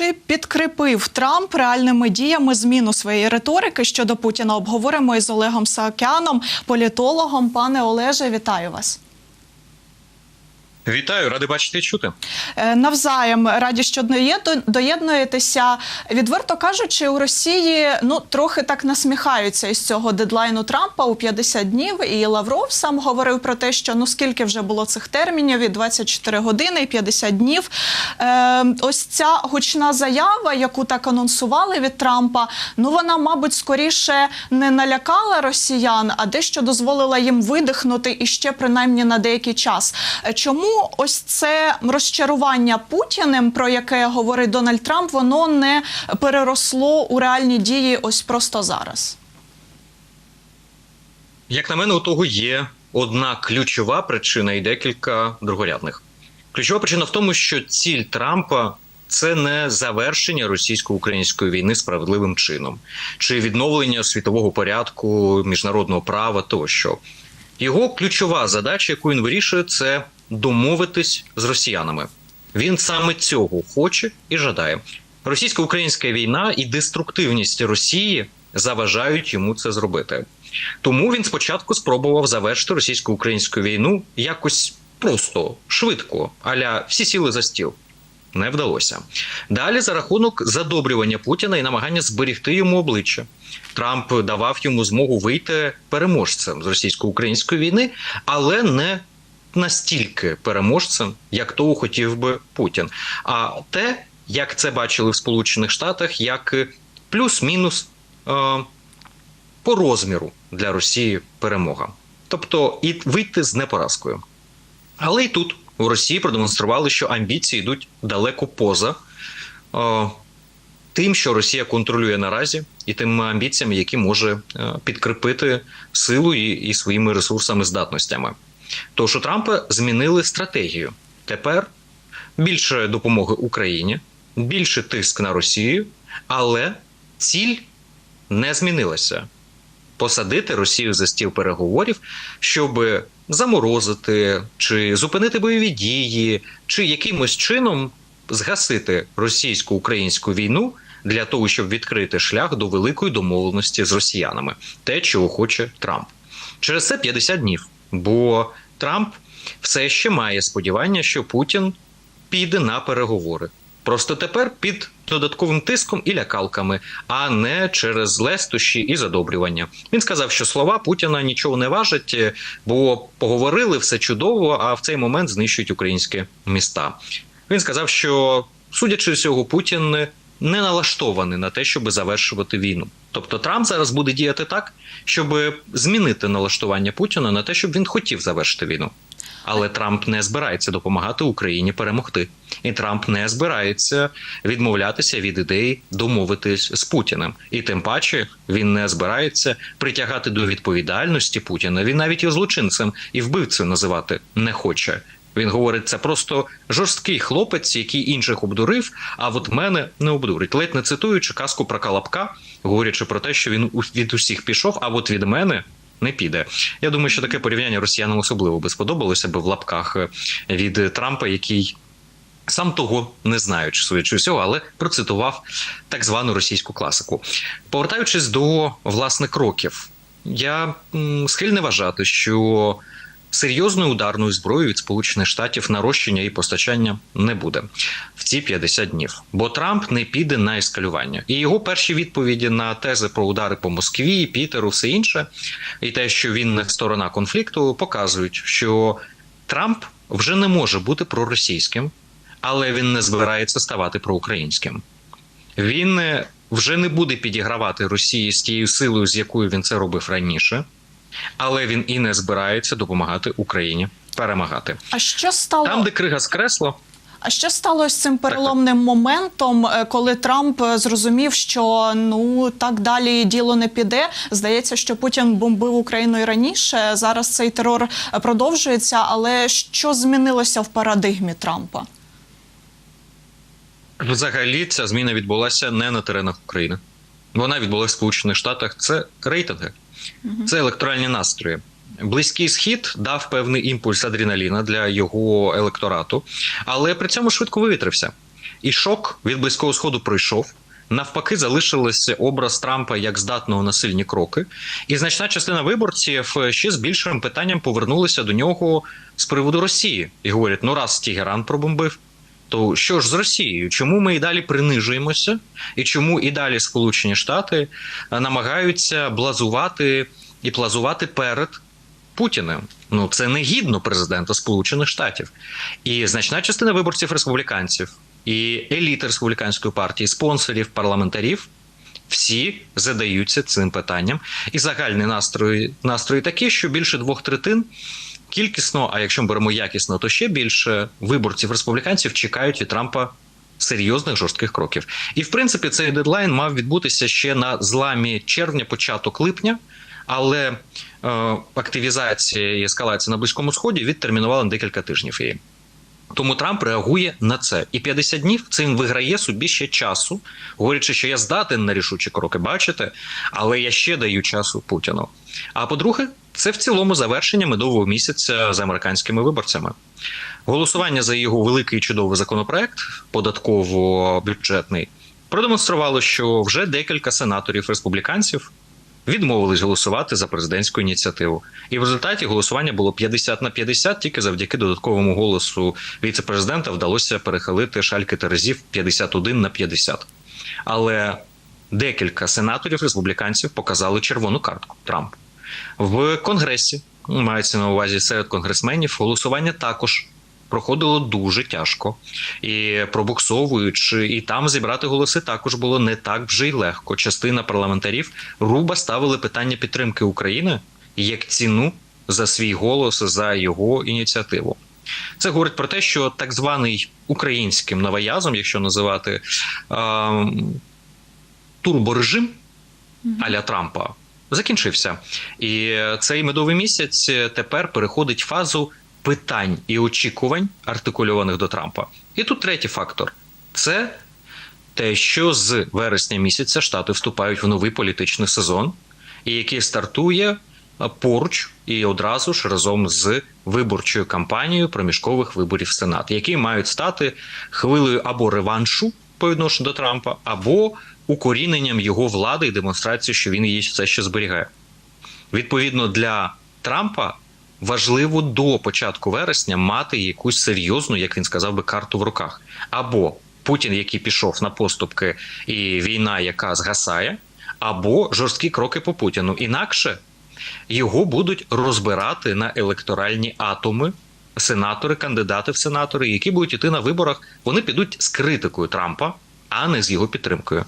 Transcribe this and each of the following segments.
Чи підкріпив Трамп реальними діями зміну своєї риторики щодо Путіна? Обговоримо із Олегом Саакяном, політологом. Пане Олеже, вітаю вас. Вітаю, радий бачити і чути. Е, Навзаєм раді, що доєд- доєднуєтеся. Відверто кажучи, у Росії ну трохи так насміхаються із цього дедлайну Трампа у 50 днів. І Лавров сам говорив про те, що ну скільки вже було цих термінів і 24 години і 50 днів. Е, ось ця гучна заява, яку так анонсували від Трампа. Ну вона, мабуть, скоріше не налякала росіян, а дещо дозволила їм видихнути і ще принаймні на деякий час. Е, Чому ось це розчарування Путіним, про яке говорить Дональд Трамп, воно не переросло у реальні дії ось просто зараз? Як на мене, у того є одна ключова причина і декілька другорядних. Ключова причина в тому, що ціль Трампа це не завершення російсько-української війни справедливим чином, чи відновлення світового порядку, міжнародного права тощо. Його ключова задача, яку він вирішує, це домовитись з росіянами. Він саме цього хоче і жадає. Російсько-українська війна і деструктивність Росії заважають йому це зробити. Тому він спочатку спробував завершити російсько-українську війну якось просто швидко, аля всі сіли за стіл. Не вдалося. Далі за рахунок задобрювання Путіна і намагання зберігти йому обличчя. Трамп давав йому змогу вийти переможцем з російсько-української війни, але не настільки переможцем, як того хотів би Путін. А те, як це бачили в Сполучених Штатах, як плюс-мінус е, по розміру для Росії перемога. Тобто і вийти з непоразкою. Але і тут у Росії продемонстрували, що амбіції йдуть далеко поза е, тим, що Росія контролює наразі, і тими амбіціями, які може е, підкріпити силу і, і своїми ресурсами здатностями. Тож у Трампа змінили стратегію. Тепер більше допомоги Україні, більше тиск на Росію, але ціль не змінилася. Посадити Росію за стіл переговорів, щоб заморозити чи зупинити бойові дії, чи якимось чином згасити російсько-українську війну для того, щоб відкрити шлях до великої домовленості з росіянами, те, чого хоче Трамп. Через це 50 днів. Бо Трамп все ще має сподівання, що Путін піде на переговори. Просто тепер під додатковим тиском і лякалками, а не через лестощі і задобрювання. Він сказав, що слова Путіна нічого не важать, бо поговорили все чудово, а в цей момент знищують українські міста. Він сказав, що судячи з цього, Путін не налаштований на те, щоб завершувати війну. Тобто Трамп зараз буде діяти так, щоб змінити налаштування Путіна на те, щоб він хотів завершити війну. Але Трамп не збирається допомагати Україні перемогти, і Трамп не збирається відмовлятися від ідеї домовитись з Путіним. І тим паче він не збирається притягати до відповідальності Путіна. Він навіть його злочинцем і вбивцем називати не хоче. Він говорить, це просто жорсткий хлопець, який інших обдурив. А от мене не обдурить. Ледь не цитуючи казку про Калапка, говорячи про те, що він від усіх пішов, а от від мене. Не піде. Я думаю, що таке порівняння росіянам особливо би сподобалося би в лапках е, від Трампа, який сам того не знаючи, судячи всього, але процитував так звану російську класику. Повертаючись до власних кроків, я схильний вважати, що серйозною ударною зброєю від Сполучених Штатів нарощення і постачання не буде в ці 50 днів, бо Трамп не піде на ескалювання. І його перші відповіді на тези про удари по Москві, Пітеру, все інше, і те, що він не сторона конфлікту, показують, що Трамп вже не може бути проросійським, але він не збирається ставати проукраїнським. Він е, вже не буде підігравати Росії з тією силою, з якою він це робив раніше але він і не збирається допомагати Україні перемагати. А що стало Там, де крига скресла, А що сталося цим переломним моментом, е, коли Трамп е, зрозумів, що ну так далі діло не піде? Здається, що Путін бомбив Україну і раніше. Зараз цей терор е, продовжується. Але що змінилося в парадигмі Трампа? взагалі ця зміна відбулася не на теренах України. Вона відбулася в Сполучених Штатах. Це рейтинги, це електоральні настрої. Близький схід дав певний імпульс адреналіна для його електорату, але при цьому швидко вивітрився. і шок від близького сходу пройшов. Навпаки, залишилися образ Трампа як здатного на сильні кроки, і значна частина виборців ще з більшим питанням повернулися до нього з приводу Росії і говорять: ну раз Тігеран пробомбив, то що ж з Росією? Чому ми і далі принижуємося, і чому і далі Сполучені Штати е, намагаються блазувати і плазувати перед Путіним? Ну це не гідно президента Сполучених Штатів, і значна частина виборців республіканців і еліти республіканської партії, спонсорів, парламентарів. Всі задаються цим питанням, і загальний настрої настрої такі, що більше двох третин кількісно, а якщо ми беремо якісно, то ще більше виборців республіканців чекають від Трампа серйозних жорстких кроків. І в принципі цей дедлайн мав відбутися ще на зламі червня, початок липня. Але е, активізація і ескалація на близькому сході відтермінувала на декілька тижнів її. Тому Трамп реагує на це, і 50 днів він виграє собі ще часу, говорячи, що я здатен на рішучі кроки, бачите, але я ще даю часу Путіну. А по-друге, це в цілому завершення медового місяця з американськими виборцями. Голосування за його великий чудовий законопроект, податково-бюджетний, продемонструвало, що вже декілька сенаторів республіканців відмовились голосувати за президентську ініціативу. І в результаті голосування було 50 на 50, тільки завдяки додатковому голосу віце-президента вдалося перехилити шальки терезів 51 на 50. Але декілька сенаторів республіканців показали червону картку Трампу. В Конгресі мається на увазі серед конгресменів голосування також. Проходило дуже тяжко і пробуксовуючи, і там зібрати голоси також було не так вже й легко. Частина парламентарів руба ставили питання підтримки України як ціну за свій голос за його ініціативу. Це говорить про те, що так званий українським новоязом, якщо називати е, турборежим аля Трампа, закінчився. І цей медовий місяць тепер переходить фазу питань і очікувань, артикульованих до Трампа. І тут третій фактор це те, що з вересня місяця Штати вступають в новий політичний сезон, і який стартує поруч і одразу ж разом з виборчою кампанією проміжкових виборів Сенат, які мають стати хвилею або реваншу по відношенню до Трампа, або укоріненням його влади і демонстрацією, що він її все ще зберігає. Відповідно для Трампа важливо до початку вересня мати якусь серйозну, як він сказав би, карту в руках. Або Путін, який пішов на поступки, і війна, яка згасає, або жорсткі кроки по Путіну. Інакше його будуть розбирати на електоральні атоми. Сенатори, кандидати в сенатори, які будуть йти на виборах, вони підуть з критикою Трампа, а не з його підтримкою.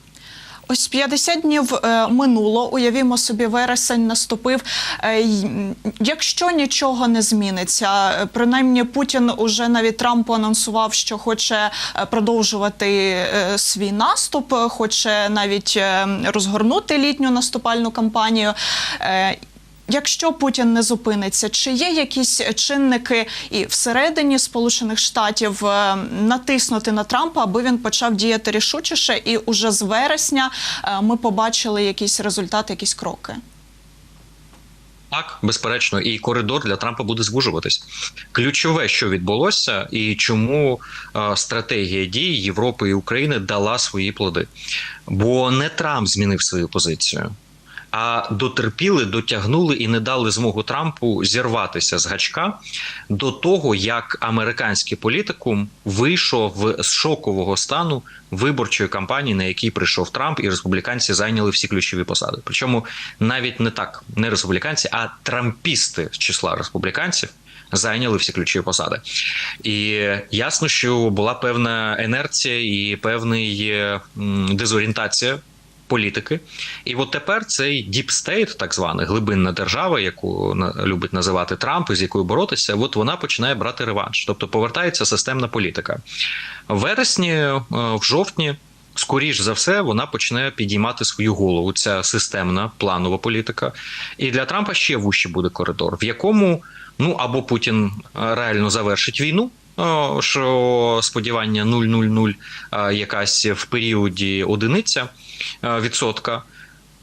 Ось 50 днів е, минуло. Уявімо собі, вересень наступив. Е, якщо нічого не зміниться, е, принаймні Путін уже навіть Трампу анонсував, що хоче продовжувати свій наступ, хоче навіть розгорнути літню наступальну кампанію. Якщо Путін не зупиниться, чи є якісь чинники і всередині Сполучених Штатів е, натиснути на Трампа, аби він почав діяти рішучіше, і уже з вересня е, ми побачили якісь результати, якісь кроки? Так, безперечно, і коридор для Трампа буде звужуватись. Ключове, що відбулося, і чому е, стратегія дій Європи і України дала свої плоди. Бо не Трамп змінив свою позицію, а дотерпіли, дотягнули і не дали змогу Трампу зірватися з гачка до того, як американський політикум вийшов з шокового стану виборчої кампанії, на якій прийшов Трамп, і республіканці зайняли всі ключові посади. Причому навіть не так, не республіканці, а трампісти з числа республіканців. Зайняли всі ключові посади, і ясно, що була певна інерція і певний е, дезорієнтація політики. І от тепер цей діпстейт, так званий глибинна держава, яку любить називати Трамп, з якою боротися, от вона починає брати реванш, тобто повертається системна політика. В вересні, е, в жовтні. Скоріш за все, вона почне підіймати свою голову. Ця системна планова політика. І для Трампа ще вужче буде коридор, в якому ну або Путін е, реально завершить війну, о, що сподівання 0,00 е, якась в періоді одиниця е, відсотка,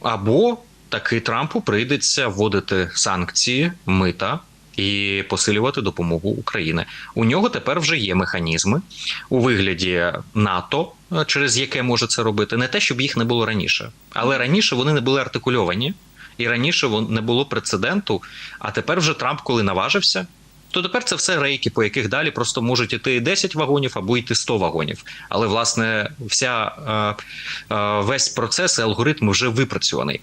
або таки Трампу прийдеться вводити санкції, мита і посилювати допомогу України. У нього тепер вже є механізми у вигляді НАТО, е, через яке може це робити. Не те, щоб їх не було раніше, але раніше вони не були артикульовані, і раніше не було прецеденту. А тепер вже Трамп, коли наважився. То тепер це все рейки, по яких далі просто можуть іти 10 вагонів або йти 100 вагонів. Але власне вся е, е, весь процес і алгоритм вже випрацьований.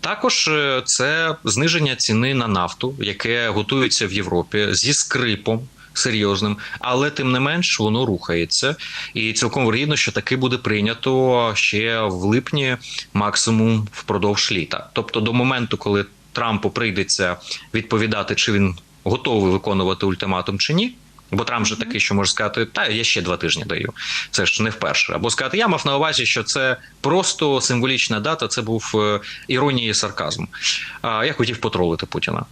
Також е, це зниження ціни на нафту, яке готується в Європі зі скрипом. Серйозним, але тим не менш воно рухається, і цілком вірогідно, що таки буде прийнято ще в липні, максимум впродовж літа. Тобто, до моменту, коли Трампу прийдеться відповідати, чи він готовий виконувати ультиматум чи ні. Бо Трамп же такий, що може сказати, та я ще два тижні даю. Це ж не вперше. Або сказати, я мав на увазі, що це просто символічна дата. Це був е, іронія і сарказм. А я хотів потролити Путіна.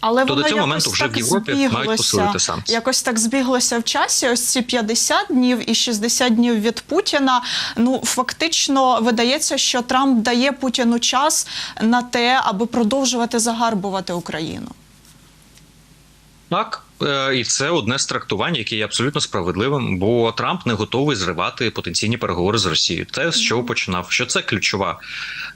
Але То до цього моменту вже в Європі мають збіглося. посилити санкції. Якось так збіглося в часі. Ось ці 50 днів і 60 днів від Путіна. Ну фактично видається, що Трамп дає Путіну час на те, аби продовжувати загарбувати Україну. Так, е, і це одне з трактувань, яке є абсолютно справедливим, бо Трамп не готовий зривати потенційні переговори з Росією. Те, з чого починав, що це ключова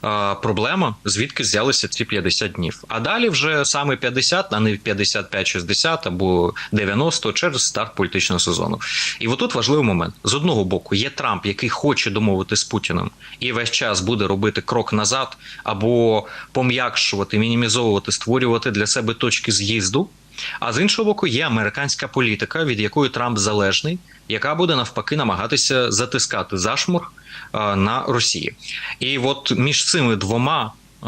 е, проблема, звідки взялися ці 50 днів. А далі вже саме 50, а не 55-60 або 90 через старт політичного сезону. І отут важливий момент: з одного боку, є Трамп, який хоче домовити з Путіним, і весь час буде робити крок назад або пом'якшувати, мінімізовувати, створювати для себе точки з'їзду. А з іншого боку, є американська політика, від якої Трамп залежний, яка буде навпаки намагатися затискати зашморг е, на Росії. І от між цими двома. е,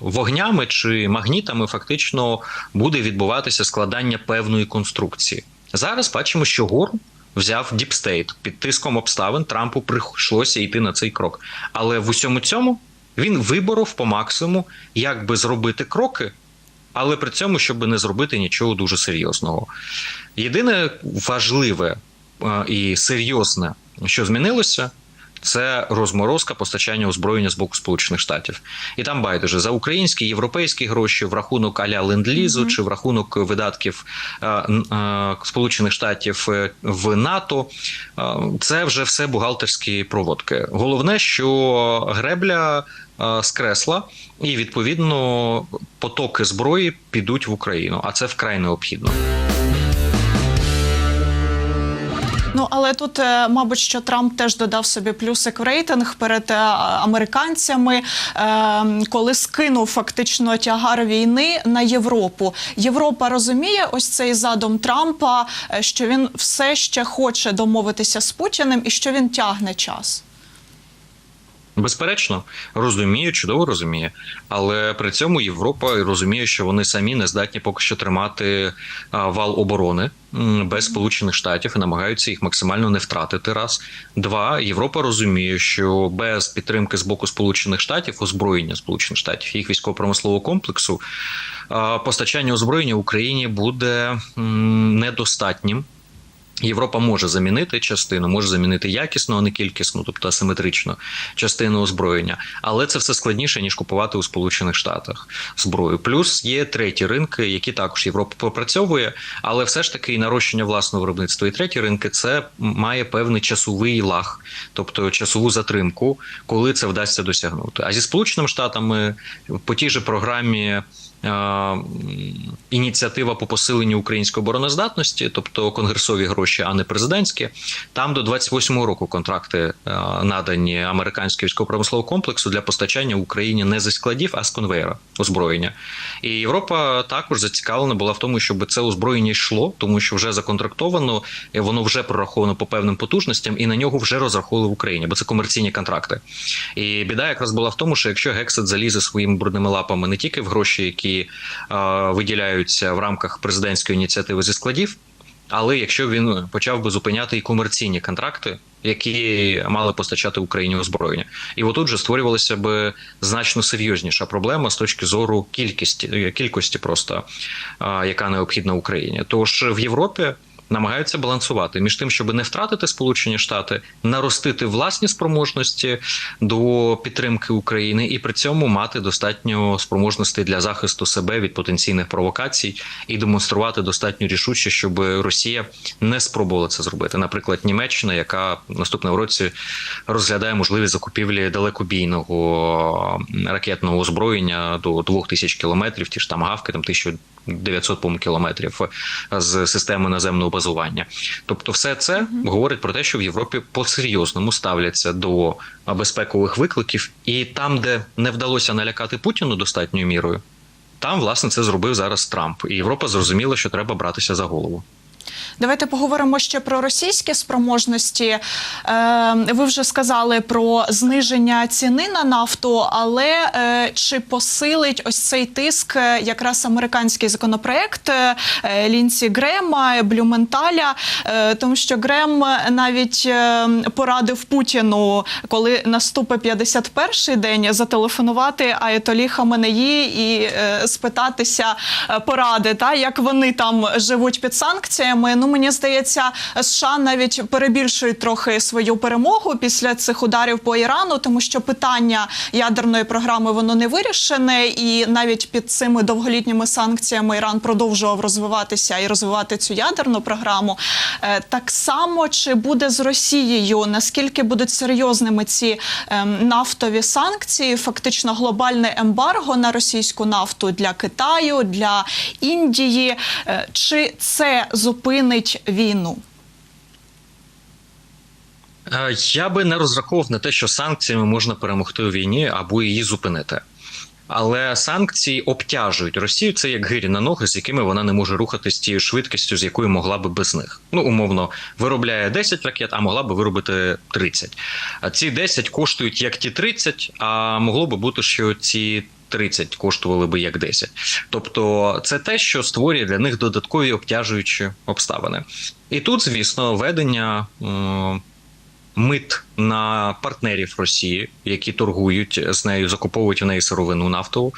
Вогнями чи магнітами фактично буде відбуватися складання певної конструкції. Зараз бачимо, що гору взяв діпстейт під тиском обставин. Трампу прийшлося йти на цей крок. Але в усьому цьому він виборов по максимуму, як би зробити кроки, але при цьому, щоб не зробити нічого дуже серйозного. Єдине важливе е, і серйозне, що змінилося. Це розморозка постачання озброєння з боку Сполучених Штатів, і там байдуже за українські європейські гроші в рахунок аля ленд-лізу Мгм. чи в рахунок видатків е, е, Сполучених Штатів е, в НАТО. Е, це вже все бухгалтерські проводки. Головне, що гребля е, скресла, і відповідно потоки зброї підуть в Україну, а це вкрай необхідно. Ну але тут, е, мабуть, що Трамп теж додав собі плюсик в рейтинг перед е, американцями, коли скинув фактично тягар війни на Європу. Європа розуміє ось цей задум Трампа, що він все ще хоче домовитися з Путіним і що він тягне час. Безперечно, розуміє, чудово розуміє, але при цьому Європа розуміє, що вони самі не здатні поки що тримати вал оборони без Сполучених Штатів і намагаються їх максимально не втратити. Раз два Європа розуміє, що без підтримки з боку Сполучених Штатів, озброєння Сполучених Штатів, їх військово-промислового комплексу, постачання озброєння Україні буде недостатнім. Європа може замінити частину, може замінити якісно, а не кількісно, тобто асиметрично частину озброєння, але це все складніше ніж купувати у Сполучених Штатах зброю. Плюс є треті ринки, які також Європа попрацьовує, але все ж таки і нарощення власного виробництва. І треті ринки це має певний часовий лаг, тобто часову затримку, коли це вдасться досягнути. А зі Сполученими Штатами по тій же програмі. Е, Ініціатива по посиленню української обороноздатності, тобто конгресові гроші, а не президентські. Там до 28-го року контракти е, надані американського військово-промислового комплексу для постачання Україні не зі складів, а з конвейера озброєння. І Європа також зацікавлена була в тому, щоб це озброєння йшло, тому що вже законтрактовано, воно вже прораховано по певним потужностям, і на нього вже розраховували в Україні, бо це комерційні контракти. І біда якраз була в тому, що якщо Гексет залізе своїми брудними лапами не тільки в гроші, які е, виділяються в рамках президентської ініціативи зі складів. Але якщо він почав би зупиняти і комерційні контракти, які мали постачати Україні озброєння, і отут же створювалася б значно серйозніша проблема з точки зору кількості кількості, просто яка необхідна Україні. Тож в Європі намагаються балансувати між тим, щоб не втратити Сполучені Штати, наростити власні спроможності до підтримки України і при цьому мати достатньо спроможностей для захисту себе від потенційних провокацій і демонструвати достатньо рішуче, щоб Росія не спробувала це зробити. Наприклад, Німеччина, яка наступного році розглядає можливість закупівлі далекобійного ракетного озброєння до 2000 кілометрів, ті ж там гавки, там 1900 по кілометрів з системи наземного базування. Тобто, все це mm-hmm. говорить про те, що в Європі по-серйозному ставляться до безпекових викликів, і там, де не вдалося налякати Путіну достатньою мірою, там власне це зробив зараз Трамп, і Європа зрозуміла, що треба братися за голову. Давайте поговоримо ще про російські спроможності. Е, ви вже сказали про зниження ціни на нафту, але е, чи посилить ось цей тиск якраз американський законопроект е, Лінсі Грема, Блюменталя, тому що Грем навіть порадив Путіну, коли наступить 51-й день, зателефонувати Аятолі Хаменеї і спитатися поради, та як вони там живуть під санкціями. Ну мені здається, США навіть перебільшують трохи свою перемогу після цих ударів по Ірану, тому що питання ядерної програми воно не вирішене, і навіть під цими довголітніми санкціями Іран продовжував розвиватися і розвивати цю ядерну програму. Так само чи буде з Росією? Наскільки будуть серйозними ці нафтові санкції? Фактично глобальне ембарго на російську нафту для Китаю, для Індії? Чи це зупинить? Війну? Я би не розраховував на те, що санкціями можна перемогти у війні або її зупинити. Але санкції обтяжують Росію. Це як гирі на ноги, з якими вона не може рухатись тією швидкістю, з якою могла би без них. Ну умовно виробляє 10 ракет, а могла би виробити 30. А ці 10 коштують як ті 30, а могло би бути, що ці 30 коштували би як 10. Тобто, це те, що створює для них додаткові обтяжуючі обставини. І тут, звісно, ведення. Е Мит на партнерів Росії, які торгують з нею, закуповують у неї сировину нафтову,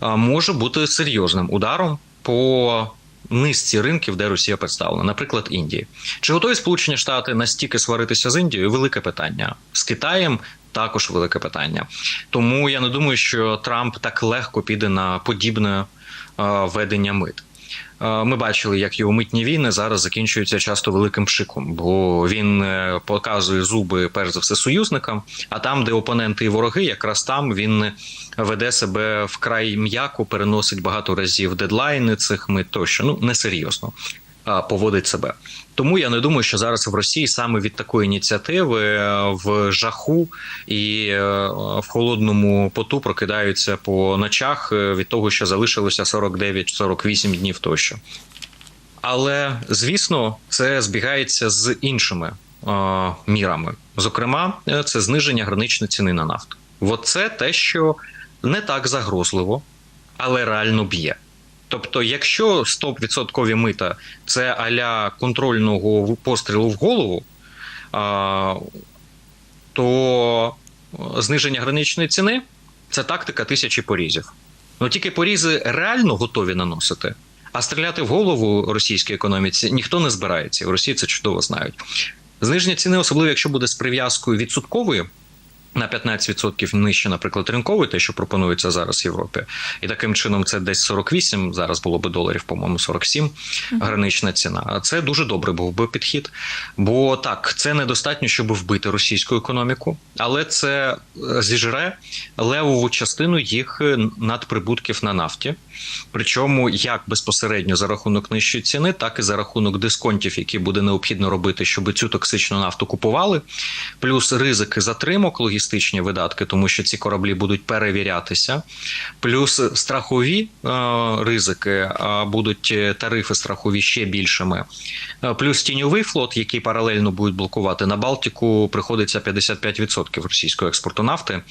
може бути серйозним ударом по низці ринків, де Росія представлена, наприклад, Індії. Чи готові Сполучені Штати настільки сваритися з Індією? Велике питання з Китаєм. Також велике питання, тому я не думаю, що Трамп так легко піде на подібне ведення мит. Ми бачили, як його митні війни зараз закінчуються часто великим пшиком, бо він е, показує зуби перш за все союзникам. А там, де опоненти і вороги, якраз там він веде себе вкрай м'яко, переносить багато разів дедлайни цих мит тощо. Ну несерйозно поводить себе. Тому я не думаю, що зараз в Росії саме від такої ініціативи е, в жаху і е, в холодному поту прокидаються по ночах е, від того, що залишилося 49-48 днів тощо. Але звісно, це збігається з іншими е, мірами. Зокрема, це зниження граничної ціни на нафту. Оце те, що не так загрозливо, але реально б'є. Тобто, якщо 100% мита це аля контрольного пострілу в голову, то зниження граничної ціни це тактика тисячі порізів. Ну тільки порізи реально готові наносити, а стріляти в голову російській економіці ніхто не збирається. В Росії це чудово знають. Зниження ціни, особливо якщо буде з прив'язкою відсотковою на 15% нижче, наприклад, ринковий, те, що пропонується зараз в Європі, і таким чином це десь 48, Зараз було би доларів, по-моєму, 47 гранична ціна. Це дуже добрий був би підхід. Бо так, це недостатньо, щоб вбити російську економіку, але це е, зіжре левову частину їх е, надприбутків на нафті. Причому як безпосередньо за рахунок нижчої ціни, так і за рахунок дисконтів, які буде необхідно робити, щоб цю токсичну нафту купували, плюс ризики затримок логістичних, логістичні видатки, тому що ці кораблі будуть перевірятися, плюс страхові е, ризики е, будуть е, тарифи страхові ще більшими. Плюс тіньовий флот, який паралельно будуть блокувати на Балтику, приходиться 55% російського експорту нафти.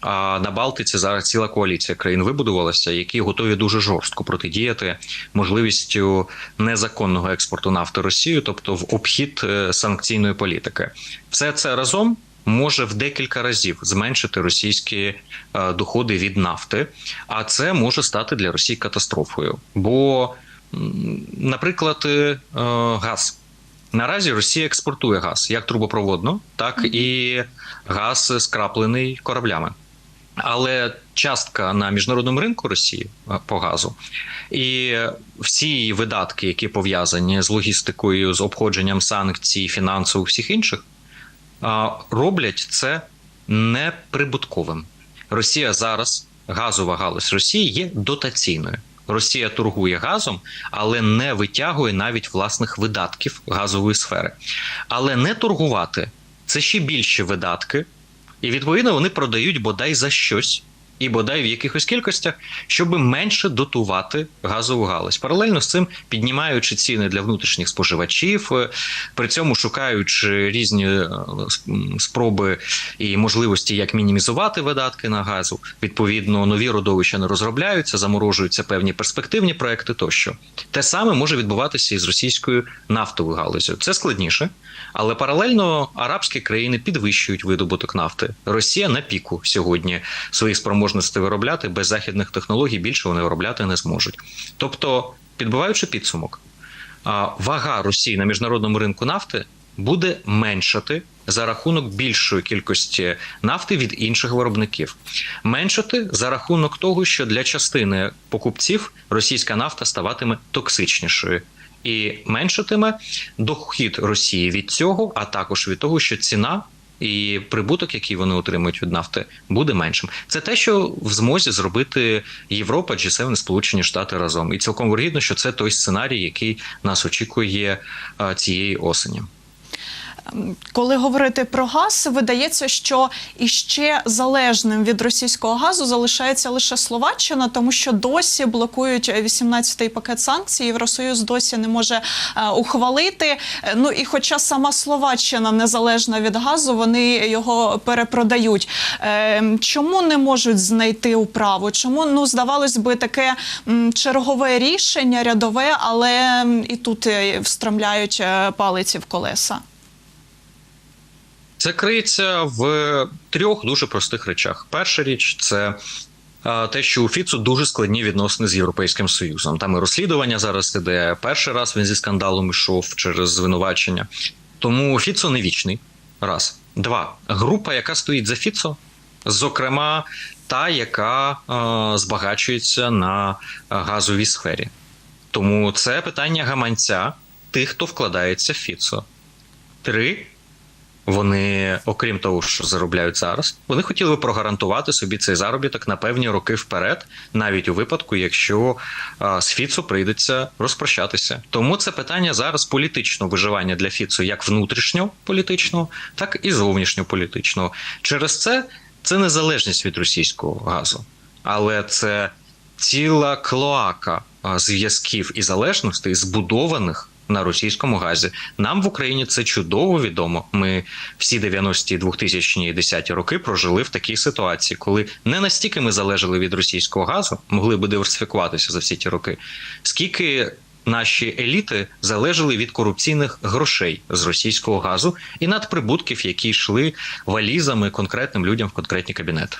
А на Балтиці зараз ціла коаліція країн вибудувалася, які готові дуже жорстко протидіяти можливістю незаконного експорту нафти Росію, тобто в обхід санкційної політики. Все це разом може в декілька разів зменшити російські е, доходи від нафти, а це може стати для Росії катастрофою. Бо, наприклад, е, газ. Наразі Росія експортує газ як трубопроводно, так і газ скраплений кораблями. Але частка на міжнародному ринку Росії е, по газу і всі видатки, які пов'язані з логістикою, з обходженням санкцій, фінансово всіх інших, роблять це неприбутковим. Росія зараз, газова галузь Росії є дотаційною. Росія торгує газом, але не витягує навіть власних видатків газової сфери. Але не торгувати це ще більші видатки, і відповідно вони продають бодай за щось. І бодай в якихось кількостях, щоб менше дотувати газову галузь. Паралельно з цим піднімаючи ціни для внутрішніх споживачів, е, при цьому шукаючи різні е, спроби і можливості, як мінімізувати видатки на газу. Відповідно, нові родовища не розробляються, заморожуються певні перспективні проекти тощо. Те саме може відбуватися і з російською нафтовою галузю. Це складніше, але паралельно арабські країни підвищують видобуток нафти. Росія на піку сьогодні своїх спроможностей виробляти без західних технологій більше вони виробляти не зможуть. Тобто, підбиваючи підсумок, вага Росії на міжнародному ринку нафти буде меншати за рахунок більшої кількості нафти від інших виробників, меншати за рахунок того, що для частини покупців російська нафта ставатиме токсичнішою. І меншатиме дохід Росії від цього, а також від того, що ціна і прибуток, який вони отримують від нафти, буде меншим. Це те, що в змозі зробити Європа, G7, Сполучені Штати разом. І цілком вигідно, що це той сценарій, який нас очікує цієї осені. Коли говорити про газ, видається, що іще залежним від російського газу залишається лише Словаччина, тому що досі блокують 18-й пакет санкцій. Євросоюз досі не може е, ухвалити. Ну і хоча сама Словаччина незалежна від газу, вони його перепродають. Е, Чому не можуть знайти управу? Чому ну здавалось би таке чергове рішення, рядове, але і тут е, встромляють е, палиці в колеса? Це криється в трьох дуже простих речах. Перша річ це те, що у Фіцу дуже складні відносини з Європейським Союзом. Там і розслідування зараз іде. Перший раз він зі скандалом йшов через звинувачення. Тому Фіцо не вічний. Раз. Два. Група, яка стоїть за Фіцо, зокрема, та, яка е, збагачується на газовій сфері. Тому це питання гаманця тих, хто вкладається в Фіцо. Три. Вони, окрім того, що заробляють зараз, вони хотіли би прогарантувати собі цей заробіток на певні роки вперед, навіть у випадку, якщо а, з Фіцо прийдеться розпрощатися. Тому це питання зараз політичного виживання для Фіцо, як внутрішнього політичного, так і зовнішнього політичного. Через це це незалежність від російського газу, але це ціла клоака зв'язків і залежностей, збудованих на російському газі. Нам в Україні це чудово відомо. Ми всі 90-ті, 2000-ті 10-ті роки прожили в такій ситуації, коли не настільки ми залежали від російського газу, могли би диверсифікуватися за всі ті роки, скільки. Наші еліти залежали від корупційних грошей з російського газу і надприбутків, які йшли валізами конкретним людям в конкретні кабінети.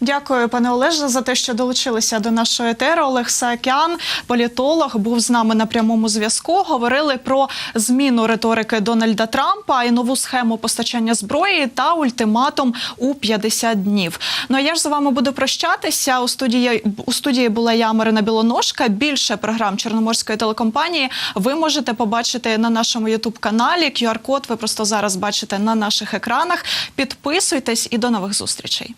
Дякую, пане Олеже, за те, що долучилися до нашої етери. Олег Саакян, політолог, був з нами на прямому зв'язку. Говорили про зміну риторики Дональда Трампа і нову схему постачання зброї та ультиматум у 50 днів. Ну а я ж з вами буду прощатися. У студії у студії була я Марина Білоножка. Більше програм Чорноморської телекомпанії ви можете побачити на нашому Ютуб каналі. QR-код ви просто зараз бачите на наших екранах. Підписуйтесь і до нових зустрічей.